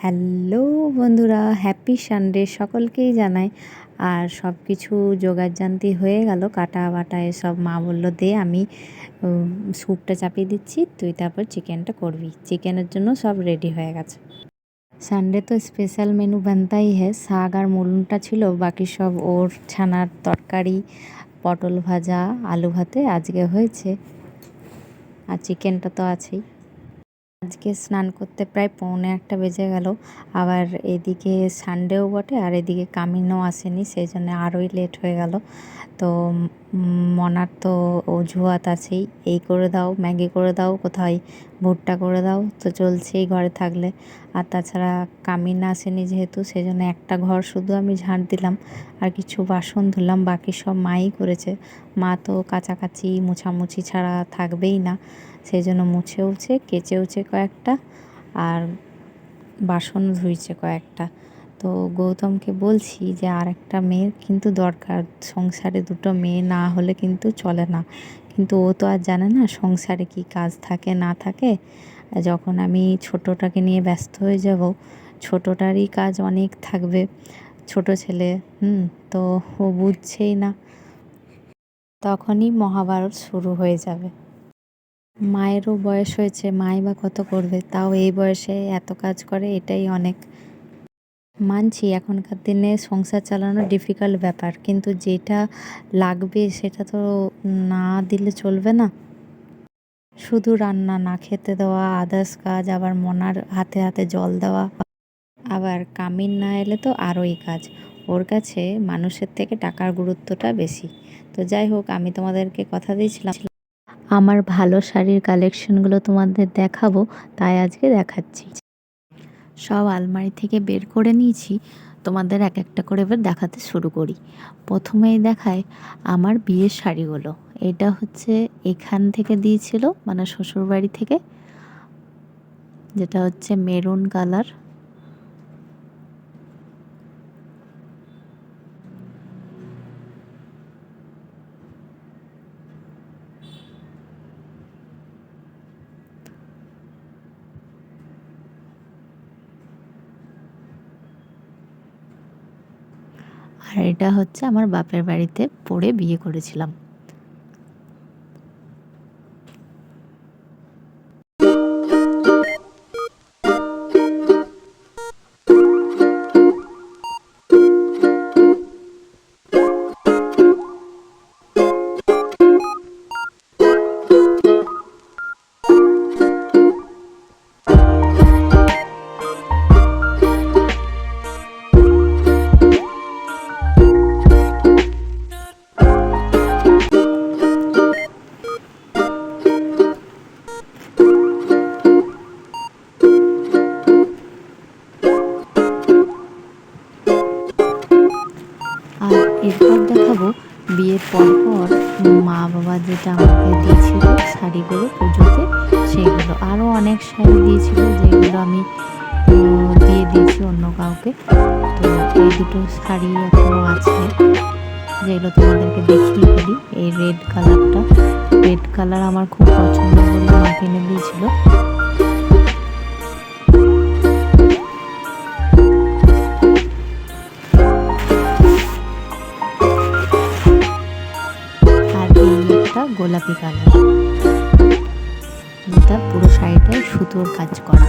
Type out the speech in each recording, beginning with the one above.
Hello বন্ধুরা happy Sunday সকলকেই জানাই। আর সব কিছু জোগাড়জান্তি হয়ে গেল, কাটা বাটা এসব মা বলল, দে আমি স্যুপটা চাপিয়ে দিচ্ছি, তুই তারপর চিকেনটা করবি। চিকেনের জন্য সব রেডি হয়ে গেছে। সানডে তো স্পেশাল মেনু বানতাই হ্যাঁ শাক আর মুলুনটা ছিল, বাকি সব ওর ছানার তরকারি, পটল ভাজা, আলু ভাতে আজকে হয়েছে। আর চিকেনটা তো আছেই। আজকে স্নান করতে প্রায় পৌনে একটা বেজে গেল। আবার এদিকে সানডেও বটে, আর এদিকে কামিনও আসেনি সেই জন্য আরোই লেট হয়ে গেল। তো মনার তো অজুহাত আছেই, এই করে দাও, ম্যাগি করে দাও, কোথায় ভুট্টা করে দাও, তো চলছেই ঘরে থাকলে। আর তাছাড়া কামিন আসেনি যেহেতু সেই জন্য একটা ঘর শুধু আমি ঝাঁট দিলাম, আর কিছু বাসন ধুলাম, বাকি সব মাই করেছে। মা তো কাছাকাছি, মোছামুছি ছাড়া থাকবেই না। সেই জন্য মুছেওছে কেচেওছে কয়েকটা আর বাসন ধুইছে কয়েকটা। তো গৌতমকে বলছি যে আর একটা মেয়ের কিন্তু দরকার, সংসারে দুটো মেয়ে না হলে কিন্তু চলে না। কিন্তু ও তো আর জানে না সংসারে কি কাজ থাকে, না থাকে। যখন আমি ছোটোটাকে নিয়ে ব্যস্ত হয়ে যাব, ছোটোটারই কাজ অনেক থাকবে, ছোট ছেলে, হুম, তো ও বুঝছেই না। তখনই মহাভারত শুরু হয়ে যাবে। মায়েরও বয়স হয়েছে, মাই বা কত করবে? তাও এই বয়সে এত কাজ করে, এটাই অনেক। মানছি, এখনকার দিনে সংসার চালানো ডিফিকাল্ট ব্যাপার, কিন্তু যেটা লাগবে সেটা তো না দিলে চলবে না। শুধু রান্না, না খেতে দেওয়া আদার্স কাজ, আবার মনার হাতে হাতে জল দেওয়া। আবার কামিন না এলে তো আরোই কাজ। ওর কাছে মানুষের থেকে টাকার গুরুত্বটা বেশি। তো যাই হোক, আমি তোমাদেরকে কথা দিয়েছিলাম। আমার ভালো শাড়ির কালেকশনগুলো তোমাদের দেখাবো, তাই আজকে দেখাচ্ছি। সব আলমারি থেকে বের করে নিয়েছি, তোমাদের এক একটা করে এবার দেখাতে শুরু করি। প্রথমেই দেখায় আমার বিয়ের শাড়িগুলো। এটা হচ্ছে এখান থেকে দিয়েছিল মানে শ্বশুরবাড়ি থেকে। যেটা হচ্ছে মেরুন কালার। আর এটা হচ্ছে আমার বাপের বাড়িতে পড়ে বিয়ে করেছিলাম। সেগুলো। আরও অনেক শাড়ি দিয়েছিল যেগুলো আমি দিয়ে দিয়েছি অন্য কাউকে। তো এই দুটো শাড়ি এখনও আছে, যেগুলো তোমাদেরকে দেখিয়ে ফেলি। এই রেড কালারটা রেড কালার আমার খুব পছন্দ মা কিনে দিয়েছিল। আর একটা গোলাপি কালার যেটা পুরো শাড়িটায় সুতোর কাজ করা।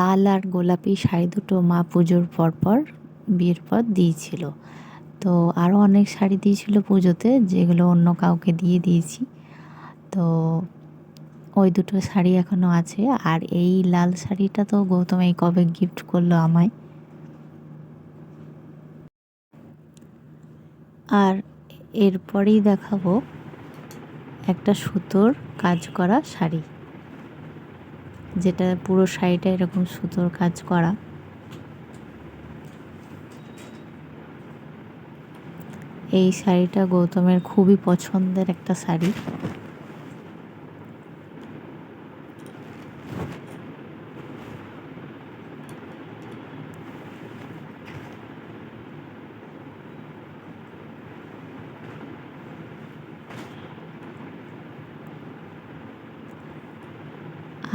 লাল আর গোলাপি শাড়ি দুটো মা পুজোর পর পর বিয়ের পর দিয়েছিল। তো আরও অনেক শাড়ি দিয়েছিল পুজোতে, যেগুলো অন্য কাউকে দিয়ে দিয়েছি। তো ওই দুটো শাড়ি এখনও আছে। আর এই লাল শাড়িটা তো গৌতম এই কবে গিফট করল আমায়। আর এরপরেই দেখাবো একটা সুতোর কাজ করা শাড়ি। যেটা পুরো শাড়িটা এরকম সুতোর কাজ করা। এই শাড়িটা গৌতমের খুবই পছন্দের একটা শাড়ি।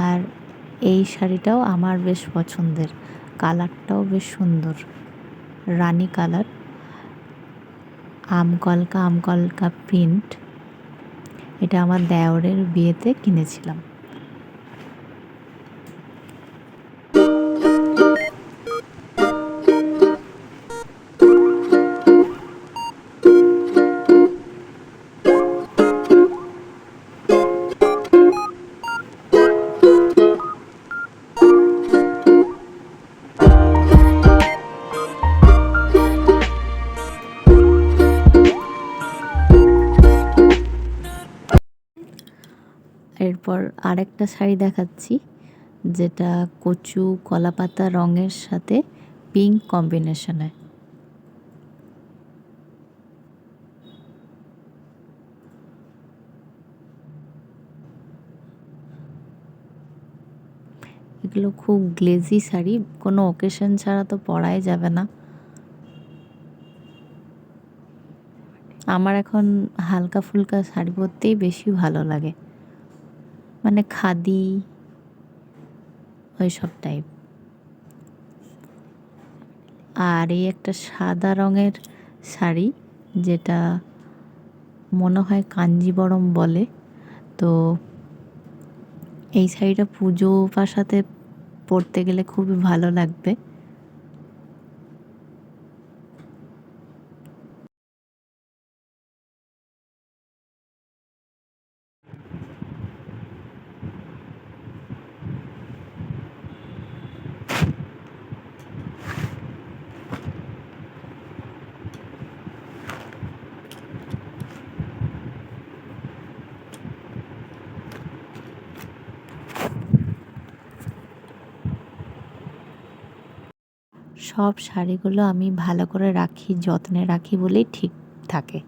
আর এই শাড়িটাও আমার বেশ পছন্দের। কালারটাও বেশ সুন্দর। রানি কালার। আমকলকা আমকলকা প্রিন্ট। এটা আমার দেওরের বিয়েতে কিনেছিলাম। এরপর আরেকটা শাড়ি দেখাচ্ছি, যেটা কচু কলাপাতা রঙের সাথে পিঙ্ক কম্বিনেশনে এগুলো খুব গ্লেজি শাড়ি, কোনো ওকেশন ছাড়া তো পরাই যাবে না। আমার এখন হালকা ফুলকা শাড়ি পরতেই বেশি ভালো লাগে। মানে খাদি, ওই সব টাইপ আর এই একটা সাদা রঙের শাড়ি, যেটা মনে হয় কাঞ্জিবরম বলে। তো এই শাড়িটা পুজো পাশাতে পরতে গেলে খুবই ভালো লাগবে। সব শাড়িগুলো আমি ভালো করে রাখি, যত্নে রাখি বলেই ঠিক থাকে।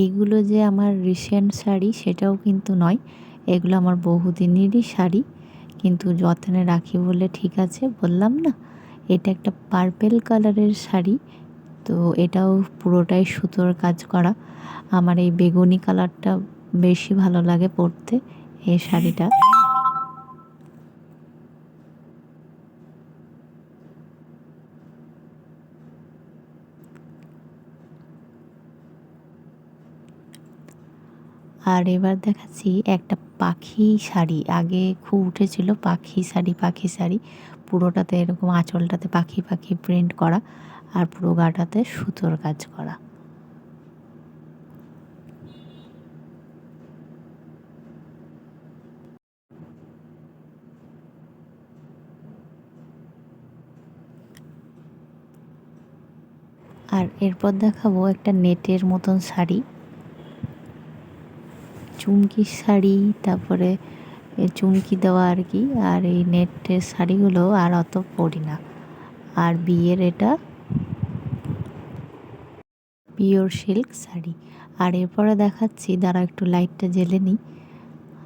এইগুলো যে আমার রিসেন্ট শাড়ি সেটাও কিন্তু নয়। এগুলো আমার বহুদিনেরই শাড়ি, কিন্তু যত্নে রাখি বলে ঠিক আছে, বললাম না। এটা একটা পার্পেল কালারের শাড়ি, তো এটাও পুরোটাই সুতোর কাজ করা। আমার এই বেগুনি কালারটা বেশি ভালো লাগে পরতে, এই শাড়িটা। আর এবার দেখাচ্ছি একটা পাখি শাড়ি। আগে খুব উঠেছিল পাখি শাড়ি পাখি শাড়ি। পুরোটাতে এরকম আঁচলটাতে পাখি পাখি প্রিন্ট করা আর পুরো গাটাতে সুতোর কাজ করা। আর এরপর দেখাবো একটা নেটের মতন শাড়ি। চুমকি শাড়ি, তারপরে চুমকি দেওয়া আর কি, আর এই নেটের শাড়িগুলো আর অত পরি না। আর বিয়ের এটা পিওর সিল্ক শাড়ি। আর এরপরে দেখাচ্ছি দাঁড়া একটু লাইটটা জেলে নিই।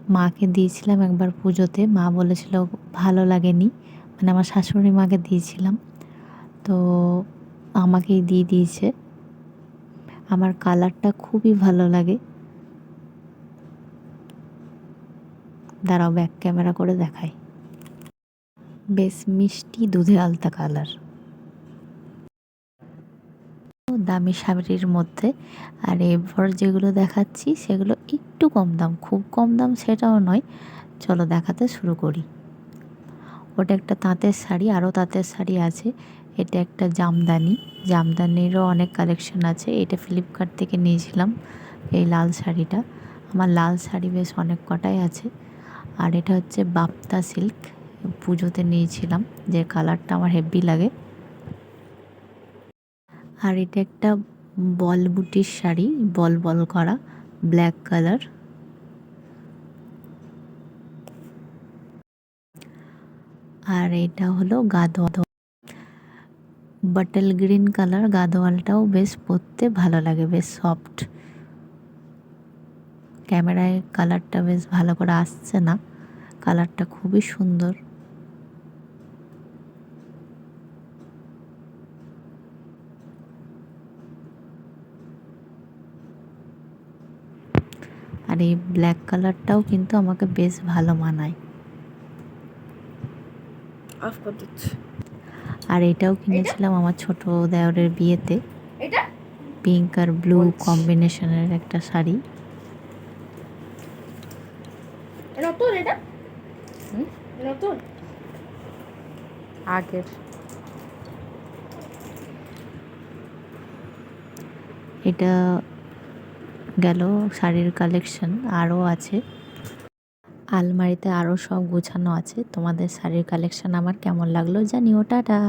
মাকে দিয়েছিলাম একবার পুজোতে, মা বলেছিল ভালো লাগেনি মানে আমার শাশুড়ি মাকে দিয়েছিলাম। তো আমাকেই দিয়ে দিয়েছে। আমার কালারটা খুবই ভালো লাগে। দাঁড়াও ব্যাক ক্যামেরা করে দেখাই। বেশ মিষ্টি দুধে আলতা কালার দামি শাড়ির মধ্যে। আর এরপর যেগুলো দেখাচ্ছি, সেগুলো একটু কম দাম। খুব কম দাম সেটাও নয়। চলো দেখাতে শুরু করি। ওটা একটা তাঁতের শাড়ি, আরও তাঁতের শাড়ি আছে। এটা একটা জামদানি। জামদানিরও অনেক কালেকশন আছে। এটা ফ্লিপকার্ট থেকে নিয়েছিলাম, এই লাল শাড়িটা। আমার লাল শাড়ি বেশ অনেক কটাই আছে। আর এটা হচ্ছে বাপ্তা সিল্ক। পুজোতে নিয়েছিলাম, যে কালারটা আমার হেভি লাগে। আর এটা একটা বল বুটির শাড়ি, বল বল করা, ব্ল্যাক কালার। আর এটা হলো গাদোয়া বাটল গ্রিন কালার, গাদোয়ালটাও বেশ পরতে ভালো লাগে, বেশ সফট। ক্যামেরায় কালারটা বেশ ভালো করে আসছে না। কালারটা খুবই সুন্দর। আর এই ব্ল্যাক কালারটাও কিন্তু আমাকে বেশ ভালো মানায়। আর এটাও কিনেছিলাম আমার ছোট দেওরের বিয়েতে। পিঙ্ক আর ব্লু। কম্বিনেশনের একটা শাড়ি। নতুন এটা? নতুন? আগের। এটা গেল শাড়ির কালেকশন আরও আছে। আলমারিতে আরও সব গোছানো আছে। তোমাদের শাড়ির কালেকশন আমার কেমন লাগল জানিও টাটা।